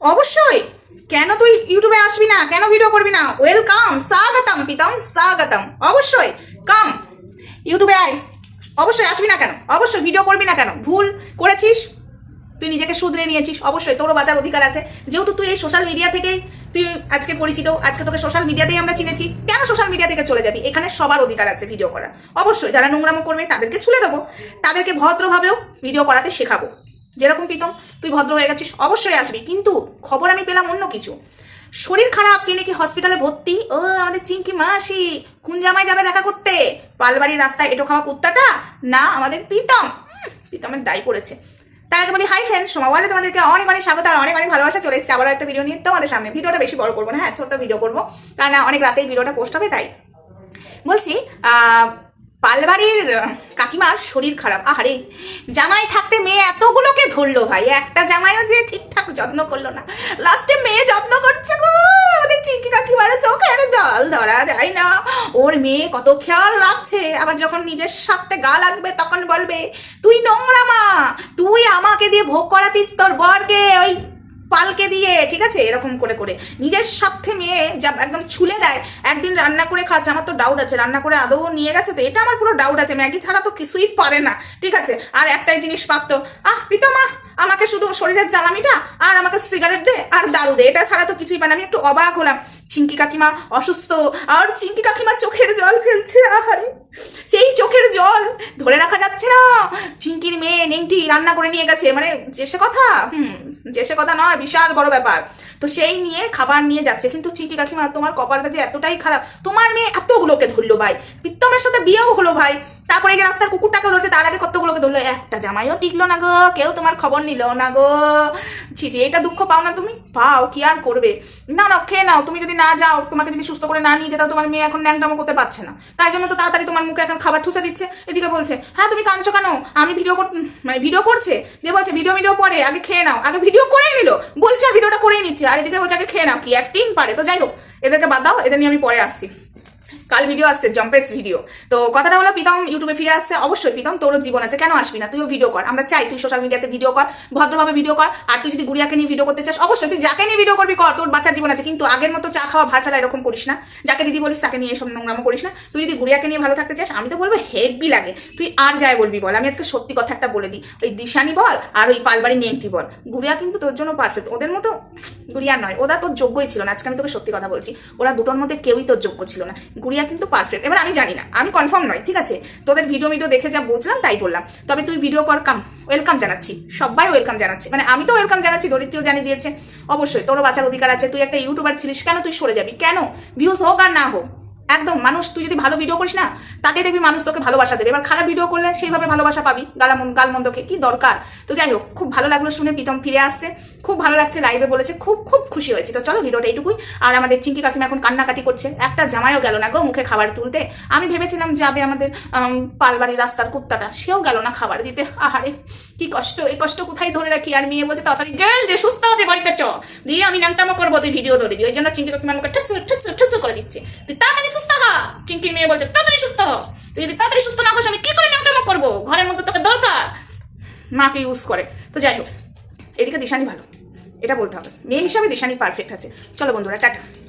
অবশ্যই। কেন তুই ইউটিউবে আসবি না? কেন ভিডিও করবি না? ওয়েলকাম স্বাগতম প্রীতম, স্বাগতম। অবশ্যই কাম ইউটিউবে আয়। অবশ্যই আসবি না কেন? অবশ্যই ভিডিও করবি না কেন? ভুল করেছিস? তুই নিজেকে শুধরে নিয়েছিস। অবশ্যই, তোরও বাঁচার অধিকার আছে। যেহেতু তুই এই সোশ্যাল মিডিয়া থেকেই তুই আজকে পরিচিত, আজকে তোকে সোশ্যাল মিডিয়াতেই আমরা চিনেছি। কেন সোশ্যাল মিডিয়া থেকে চলে যাবি? এখানে সবার অধিকার আছে ভিডিও করার। অবশ্যই, যারা নোংরামো করবে, তাদেরকে ছুলে দেবো। তাদেরকে ভদ্রভাবেও ভিডিও করাতে শেখাবো। যেরকম প্রীতম, তুই ভদ্র হয়ে গেছিস, অবশ্যই আসবি, কিন্তু খবর আমি পেলাম অন্য কিছু। শরীর খারাপ কে নাকি হসপিটালে ভর্তি, ও আমাদের চিঙ্কি মাসি, কোন জামাই যাবে দেখা করতে? পালবাড়ির রাস্তায় এটো খাওয়া কুত্তাটা? না, আমাদের প্রীতম। প্রীতমের দায়ী পড়েছে। তার আগে বলি, হাই ফ্রেন্ডস সোমা, বলে তোমাদেরকে অনেক অনেক স্বাগত আর অনেক অনেক ভালোবাসা, চলে এসেছে আবার একটা ভিডিও নিয়ে তোমাদের সামনে। ভিডিওটা বেশি বড় করব না হ্যাঁ ছোট্ট ভিডিও করব। কারণ অনেক রাতেই ভিডিওটা পোস্ট হবে, তাই। বলছি পালবাড়ির, কাকিমার শরীর খারাপ। আহারে, জামাই থাকতে মেয়ে এতগুলোকে ধরলো ভাই। একটা জামাইও যে ঠিকঠাক যত্ন করল না। লাস্টে মেয়ে যত্ন করছে গো। আমাদের চিঙ্কি কাকিমার চোখের জল ধরা যায় না। ওর মেয়ে কত খেয়াল রাখছে। আবার যখন নিজের সাথে গা লাগবে তখন বলবে, তুই নোংরা মা। তুই আমাকে দিয়ে ভোগ করাতিস তোর বরকে। ওই পালকে দিয়ে, ঠিক আছে? এরকম করে করে। নিজের সাথে মেয়ে যা একদম ছুলে দেয়, একদিন রান্না করে খাচ্ছে আমার তো ডাউট আছে, রান্না করে আদৌ নিয়ে গেছে তো, এটা আমার পুরো ডাউট আছে, ম্যাগি ছাড়া তো কিছুই পারে না, ঠিক আছে? আর একটাই জিনিস পারতো, আহ, প্রীতমা, আমাকে শুধু শরীরের জ্বালামিটা আর আমাকে সিগারেট দে আর দারু দে, এটা ছাড়া তো কিছুই না, আমি একটু অবাক হলাম। চিঙ্কি কাকিমা অসুস্থ, আর চিঙ্কি কাকিমা চোখের জল ফেলছে, আহারে। সেই চোখের জল ধরে রাখা যাচ্ছে না। চিঙ্কির মেয়ে, নেংটি রান্না করে নিয়ে গেছে মানে যে সে কথা, হুম। যে সে কথা নয়, বিশাল বড় ব্যাপার। তো সেই নিয়ে খাবার নিয়ে যাচ্ছে। কিন্তু চিঠি কাকিমা, তোমার কপালটা যে এতটাই খারাপ, তোমার মেয়ে এতগুলোকে ধরলো ভাই। প্রীতমের সাথে বিয়েও হলো ভাই। তারপরে এই যে রাস্তার কুকুরটাকে ধরছে, তার আগে কতগুলোকে ধরলো? একটা জামাইও টিকলো না গো, কেউ তোমার খবর নিল না গো। ছি ছি এটা দুঃখ পাও না তুমি? পাও, কি আর করবে? না না, খেয়ে নাও, তুমি যদি না যাও, তোমাকে যদি সুস্থ করে না নিয়ে যেতাও তোমার মেয়ে এখন ন্যাংটামো করতে পারছে না। তাই জন্য তো তাড়াতাড়ি তোমার মুখে এখন খাবার ঠুসে দিচ্ছে। এদিকে বলছে হ্যাঁ তুমি কাঁদছো কেন? আমি ভিডিও মানে ভিডিও করছে? যে বলছে ভিডিও ভিডিও পরে আগে খেয়ে নাও। আগে ভিডিও করেই নিল। বলছে ভিডিওটা করেই নিচ্ছে। আর এদিকে বলছে, আগে খেয়ে নাও, কি? অ্যাক্টিং পারে। তো যাই হোক, এদেরকে বাদ দাও, এদের নিয়ে আমি পরে আসছি। কাল ভিডিও আসছে জম্পেস ভিডিও তো কথাটা হলো, প্রীতম ইউটিউবে ফিরে আসছে। অবশ্যই প্রীতম, তোরও জীবন আছে, কেন আসবি না? তুইও ভিডিও কর। আমরা চাই তুই সোশ্যাল মিডিয়াতে ভিডিও কর, ভদ্রভাবে ভিডিও কর, আর তুই যদি গুড়িয়াকে নিয়ে ভিডিও করতে চাস, অবশ্যই তুই যাকে নিয়ে ভিডিও করবি কর, তোর বাচ্চার জীবন আছে। কিন্তু আগের মতো চা খাওয়া, ভার ফেলা এরকম করিস না। যাকে দিদি বলিস, তাকে নিয়ে এসব নোংরামো করিস না। তুই যদি গুড়িয়াকে নিয়ে ভালো থাকতে চাস, আমি তো বলব হেভি লাগে। তুই আর যাই বলবি বল। আমি আজকে সত্যি কথা একটা বলে দিই। ওই দিশানি বল, আর ওই পালবাড়ি নেংটি বল। গুড়িয়া কিন্তু তোর জন্য পারফেক্ট ওদের মতো গুড়িয়া নয়। ওরা তোর যোগ্যই ছিল না। আজকে আমি তোকে সত্যি কথা বলছি। ওরা দুটোর মধ্যে কেউই তোর যোগ্য ছিল না। গুড়িয়া কিন্তু পারফেক্ট এবার আমি জানি না, আমি কনফার্ম নয়, ঠিক আছে? তোদের ভিডিও ভিডিও দেখে যা বুঝলাম তাই বললাম। তবে তুই ভিডিও কর কাম ওয়েলকাম জানাচ্ছি। সবাই ওয়েলকাম জানাচ্ছি। মানে আমি তো ওয়েলকাম জানাচ্ছি, দরিদ্রও জানিয়ে দিয়েছে। অবশ্যই, তোরও বাঁচার অধিকার আছে। তুই একটা ইউটিউবার ছিলিস, কেন তুই সরে যাবি? কেন? ভিউজ হোক আর না হোক। একদম মানুষ তুই যদি ভালো ভিডিও করিস না তাতে দেখবি মানুষ তোকে ভালোবাসা দেবে। এবার খারাপ ভিডিও করলে সেইভাবে ভালোবাসা পাবি গালামন গালমন্দকে। কি দরকার? তো যাই হোক খুব ভালো লাগল শুনে প্রীতম ফিরে আসছে। খুব ভালো লাগছে লাইভে বলেছে খুব খুব খুশি হয়েছে। তো চলো ভিডিওটা এইটুকুই। আর আমাদের চিঙ্কি কাকিমা এখন কান্নাকাটি করছে। একটা জামাইও গেল না গো মুখে খাবার তুলতে। আমি ভেবেছিলাম যাবে আমাদের আম, পালবাড়ির রাস্তার কুত্তাটা। সেও গেল না খাবার দিতে। আহারে কি কষ্ট। এই কষ্ট কোথায় ধরে রাখি? আর মেয়ে বলছে তাড়াতাড়ি যে সুস্থ হতে বাড়িতে চ। দিয়ে আমি নাংটামো করব তুই ভিডিও ধরবি। ওই জন্য চিঙ্কি কাকিমা আমাকে ঠুস ঠুস ঠুস করে দিচ্ছে। তুই তাড়াতাড়ি সুস্থ হ। চিঙ্কির মেয়ে বলছে, তাড়াতাড়ি সুস্থ হ। তুই যদি তাড়াতাড়ি সুস্থ না হোস, আমি কি করে নাংটামো করব? ঘরের মধ্যে তোকে দরকার। মাকে ইউজ করে। তো যাই হোক, এদিকে দিশানি ভালো। এটা বলতে হবে। মেয়ে হিসাবে দিশানি পারফেক্ট আছে। চলো বন্ধুরা, টাটা।